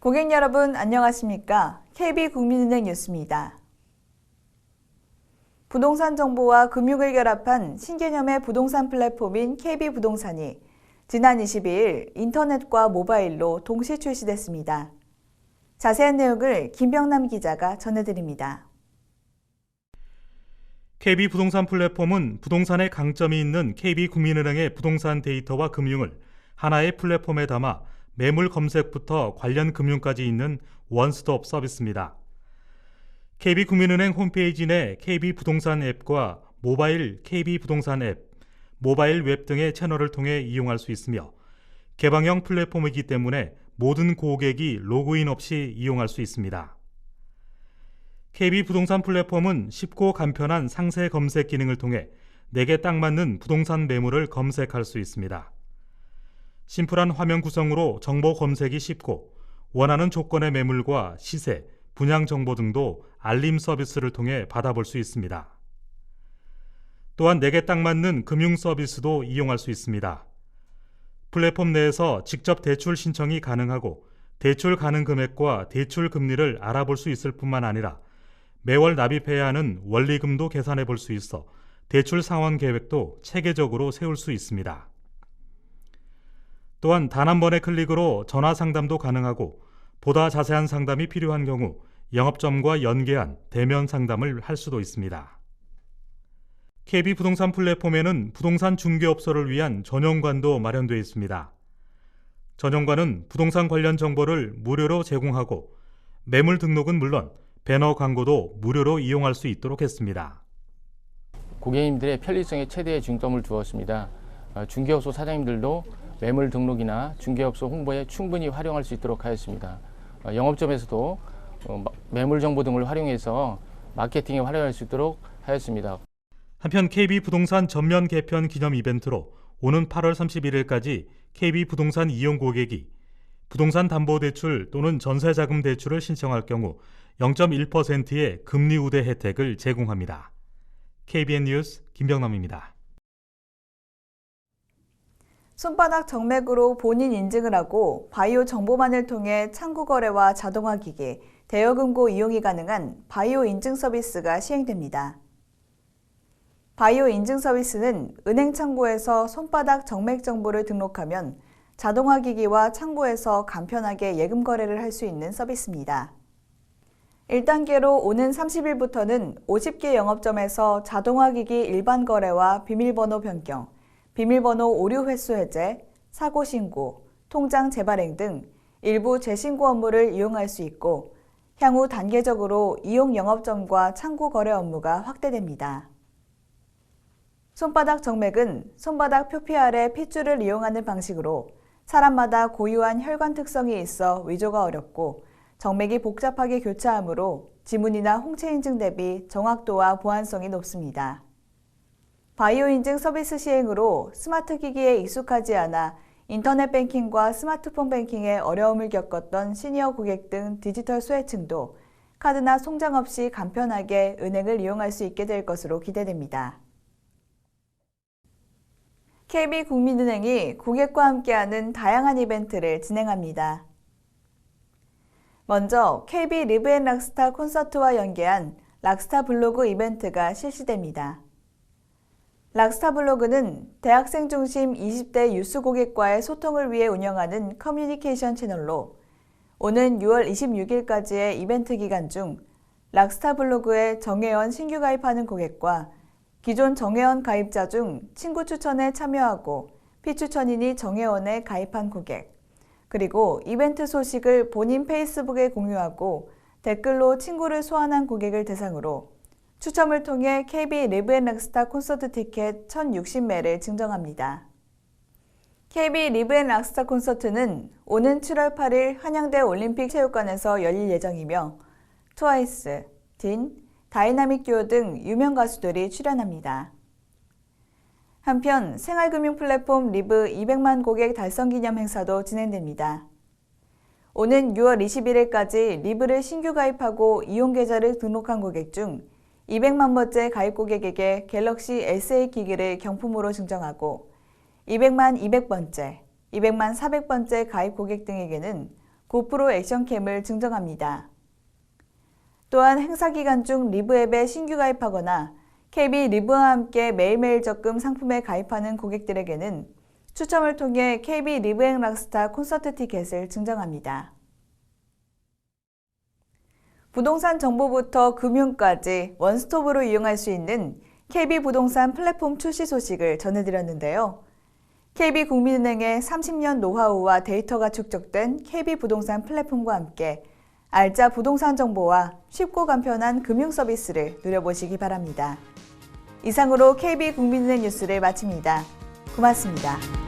고객 여러분 안녕하십니까? KB국민은행 뉴스입니다. 부동산 정보와 금융을 결합한 신개념의 부동산 플랫폼인 KB부동산이 지난 22일 인터넷과 모바일로 동시 출시됐습니다. 자세한 내용을 김병남 기자가 전해드립니다. KB 부동산 플랫폼은 부동산의 강점이 있는 KB국민은행의 부동산 데이터와 금융을 하나의 플랫폼에 담아 매물 검색부터 관련 금융까지 있는 원스톱 서비스입니다. KB국민은행 홈페이지 내 KB부동산 앱과 모바일 KB부동산 앱, 모바일 웹 등의 채널을 통해 이용할 수 있으며 개방형 플랫폼이기 때문에 모든 고객이 로그인 없이 이용할 수 있습니다. KB 부동산 플랫폼은 쉽고 간편한 상세 검색 기능을 통해 내게 딱 맞는 부동산 매물을 검색할 수 있습니다. 심플한 화면 구성으로 정보 검색이 쉽고 원하는 조건의 매물과 시세, 분양 정보 등도 알림 서비스를 통해 받아볼 수 있습니다. 또한 내게 딱 맞는 금융 서비스도 이용할 수 있습니다. 플랫폼 내에서 직접 대출 신청이 가능하고 대출 가능 금액과 대출 금리를 알아볼 수 있을 뿐만 아니라 매월 납입해야 하는 원리금도 계산해 볼 수 있어 대출 상환 계획도 체계적으로 세울 수 있습니다. 또한 단 한 번의 클릭으로 전화 상담도 가능하고 보다 자세한 상담이 필요한 경우 영업점과 연계한 대면 상담을 할 수도 있습니다. KB 부동산 플랫폼에는 부동산 중개업소를 위한 전용관도 마련되어 있습니다. 전용관은 부동산 관련 정보를 무료로 제공하고 매물 등록은 물론 배너 광고도 무료로 이용할 수 있도록 했습니다. 고객님들의 편리성에 최대의 중점을 두었습니다. 어, 중개업소 사장님들도 매물 등록이나 중개업소 홍보에 충분히 활용할 수 있도록 하였습니다. 어, 영업점에서도 어, 매물 정보 등을 활용해서 마케팅에 활용할 수 있도록 하였습니다. 한편 KB 부동산 전면 개편 기념 이벤트로 오는 8월 31일까지 KB 부동산 이용 고객이 부동산 담보 대출 또는 전세 자금 대출을 신청할 경우 0.1%의 금리 우대 혜택을 제공합니다. KBN 뉴스 김병남입니다. 손바닥 정맥으로 본인 인증을 하고 바이오 정보만을 통해 창구 거래와 자동화 기기, 대여금고 이용이 가능한 바이오 인증 서비스가 시행됩니다. 바이오 인증 서비스는 은행 창구에서 손바닥 정맥 정보를 등록하면 자동화 기기와 창구에서 간편하게 예금 거래를 할 수 있는 서비스입니다. 1단계로 오는 30일부터는 50개 영업점에서 자동화 기기 일반 거래와 비밀번호 변경, 비밀번호 오류 횟수 해제, 사고 신고, 통장 재발행 등 일부 재신고 업무를 이용할 수 있고 향후 단계적으로 이용 영업점과 창구 거래 업무가 확대됩니다. 손바닥 정맥은 손바닥 표피 아래 핏줄을 이용하는 방식으로 사람마다 고유한 혈관 특성이 있어 위조가 어렵고 정맥이 복잡하게 교차하므로 지문이나 홍채 인증 대비 정확도와 보안성이 높습니다. 바이오 인증 서비스 시행으로 스마트 기기에 익숙하지 않아 인터넷 뱅킹과 스마트폰 뱅킹에 어려움을 겪었던 시니어 고객 등 디지털 소외층도 카드나 송장 없이 간편하게 은행을 이용할 수 있게 될 것으로 기대됩니다. KB국민은행이 고객과 함께하는 다양한 이벤트를 진행합니다. 먼저 KB 리브 앤 락스타 콘서트와 연계한 락스타 블로그 이벤트가 실시됩니다. 락스타 블로그는 대학생 중심 20대 유스 고객과의 소통을 위해 운영하는 커뮤니케이션 채널로 오는 6월 26일까지의 이벤트 기간 중 락스타 블로그에 정회원 신규 가입하는 고객과 기존 정회원 가입자 중 친구 추천에 참여하고 피추천인이 정회원에 가입한 고객, 그리고 이벤트 소식을 본인 페이스북에 공유하고 댓글로 친구를 소환한 고객을 대상으로 추첨을 통해 KB 리브앤락스타 콘서트 티켓 1060매를 증정합니다. KB 리브앤락스타 콘서트는 오는 7월 8일 한양대 올림픽 체육관에서 열릴 예정이며 트와이스, 딘, 다이나믹 듀오 등 유명 가수들이 출연합니다. 한편 생활금융 플랫폼 리브 200만 고객 달성 기념 행사도 진행됩니다. 오는 6월 21일까지 리브를 신규 가입하고 이용 계좌를 등록한 고객 중 200만 번째 가입 고객에게 갤럭시 SA 기기를 경품으로 증정하고 200만 200번째, 200만 400번째 가입 고객 등에게는 고프로 액션캠을 증정합니다. 또한 행사 기간 중 리브앱에 신규 가입하거나 KB 리브와 함께 매일매일 적금 상품에 가입하는 고객들에게는 추첨을 통해 KB 리브행 락스타 콘서트 티켓을 증정합니다. 부동산 정보부터 금융까지 원스톱으로 이용할 수 있는 KB 부동산 플랫폼 출시 소식을 전해드렸는데요. KB국민은행의 30년 노하우와 데이터가 축적된 KB부동산 플랫폼과 함께 알짜 부동산 정보와 쉽고 간편한 금융 서비스를 누려보시기 바랍니다. 이상으로 KB국민은행 뉴스를 마칩니다. 고맙습니다.